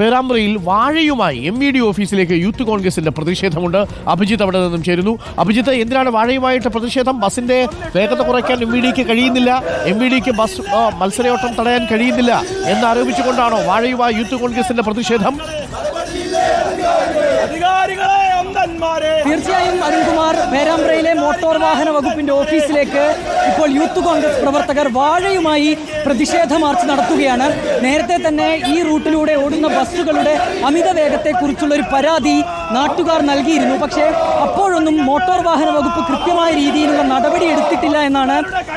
പേരാമ്പ്രയിൽ വാഴയുമായി M E D ഓഫീസിലേക്ക് youth കോൺഗ്രസിന്റെ പ്രതിഷേധമുണ്ട്. അഭിജിത്ത് അവിടെ നിന്നും ചേരുന്നു. അഭിജിത്ത് എന്തിനാണ് വാഴയുമായിട്ട് പ്രതിഷേധം? ബസിന്റെ വേഗത കുറയ്ക്കാൻ എം ഇ ഡിക്ക് കഴിയുന്നില്ല. എം ഇ ഡിക്ക് ബസ് മത്സരയോട്ടം തടയാൻ കഴിയുന്നില്ല എന്നാരോപിച്ചുകൊണ്ടാണോ വാഴയുമായി യൂത്ത് കോൺഗ്രസിന്റെ പ്രതിഷേധം. തീർച്ചയായും അരുൺകുമാർ പേരാമ്പ്രയിലെ മോട്ടോർ വാഹന വകുപ്പിന്റെ ഓഫീസിലേക്ക് ഇപ്പോൾ യൂത്ത് കോൺഗ്രസ് പ്രവർത്തകർ വാഴയുമായി പ്രതിഷേധ മാർച്ച് നടത്തുകയാണ്. നേരത്തെ തന്നെ ഈ റൂട്ടിലൂടെ ഓടുന്ന ബസ്സുകളുടെ അമിത വേഗത്തെക്കുറിച്ചുള്ള ഒരു പരാതി നാട്ടുകാർ നൽകിയിരുന്നു. പക്ഷേ അപ്പോഴൊന്നും മോട്ടോർ വാഹന വകുപ്പ് കൃത്യമായ രീതിയിലുള്ള നടപടി എടുത്തിട്ടില്ല എന്നാണ്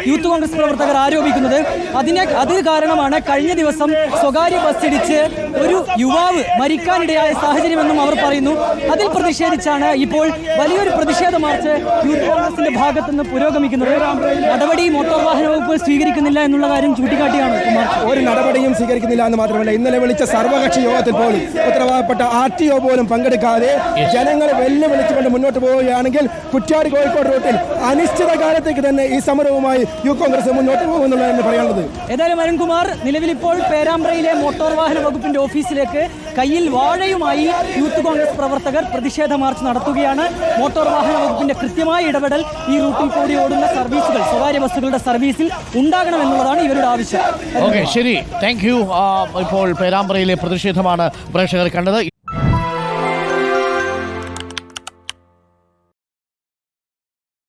യൂത്ത് കോൺഗ്രസ് പ്രവർത്തകർ ആരോപിക്കുന്നത്. അതിനെ അത് കാരണമാണ് കഴിഞ്ഞ ദിവസം സ്വകാര്യ ബസ് ഇടിച്ച് ഒരു യുവാവ് മരിക്കാനിടയായ സാഹചര്യമെന്നും അവർ പറയുന്നു. അതിൽ പ്രതിഷേധിച്ചാണ് ഇപ്പോൾ വലിയൊരു പ്രതിഷേധ മാർച്ച് യൂത്ത് കോൺഗ്രസിന്റെ ഭാഗത്ത് നിന്ന് പുരോഗമിക്കുന്നത്. നടപടി മോട്ടോർ വാഹന വകുപ്പ് സ്വീകരിക്കുന്നില്ല എന്നുള്ള കാര്യം ചൂണ്ടിക്കാട്ടിയാണ് ഒരു നടപടിയും സ്വീകരിക്കുന്നില്ല എന്ന് മാത്രമല്ല ഇന്നലെ വിളിച്ച സർവകക്ഷി യോഗത്തിൽ പോലും ഉത്തരവാദപ്പെട്ട ആർ ടി ഒ പോലും പങ്കെടുക്കാതെ ജനങ്ങളെ വെല്ലുവിളിച്ചുകൊണ്ട് മുന്നോട്ട് പോവുകയാണെങ്കിൽ കുറ്റ്യാടി കോഴിക്കോട് റൂട്ടിൽ അനിശ്ചിത കാലത്തേക്ക് തന്നെ ഈ സമരവുമായി യൂത്ത് കോൺഗ്രസ് മുന്നോട്ട് പോകുന്നുള്ളതെന്ന് പറയാനുള്ളത്. ഏതായാലും അരുൺകുമാർ നിലവിൽ ഇപ്പോൾ പേരാമ്പ്രയിലെ മോട്ടോർ വാഹന വകുപ്പിന്റെ ഓഫീസിലേക്ക് കയ്യിൽ വാഴയുമായി യൂത്ത് കോൺഗ്രസ് പ്രവർത്തകർ പ്രതിഷേധ മാർച്ച് നടത്തുകയാണ്. മോട്ടോർ വാഹന വകുപ്പിന്റെ കൃത്യമായ ഇടപെടൽ ഈ റൂട്ടിൽ കൂടി ഓടുന്ന സർവീസുകൾ സ്വകാര്യ ബസ്സുകളുടെ സർവീസിൽ ഉണ്ടാകണമെന്നുള്ളതാണ് ഇവരുടെ ആവശ്യം. ഓക്കെ ശരി. താങ്ക് യു ഇപ്പോൾ പേരാമ്പ്രയിലെ പ്രതിഷേധമാണ് പ്രേക്ഷകർ കണ്ടത്.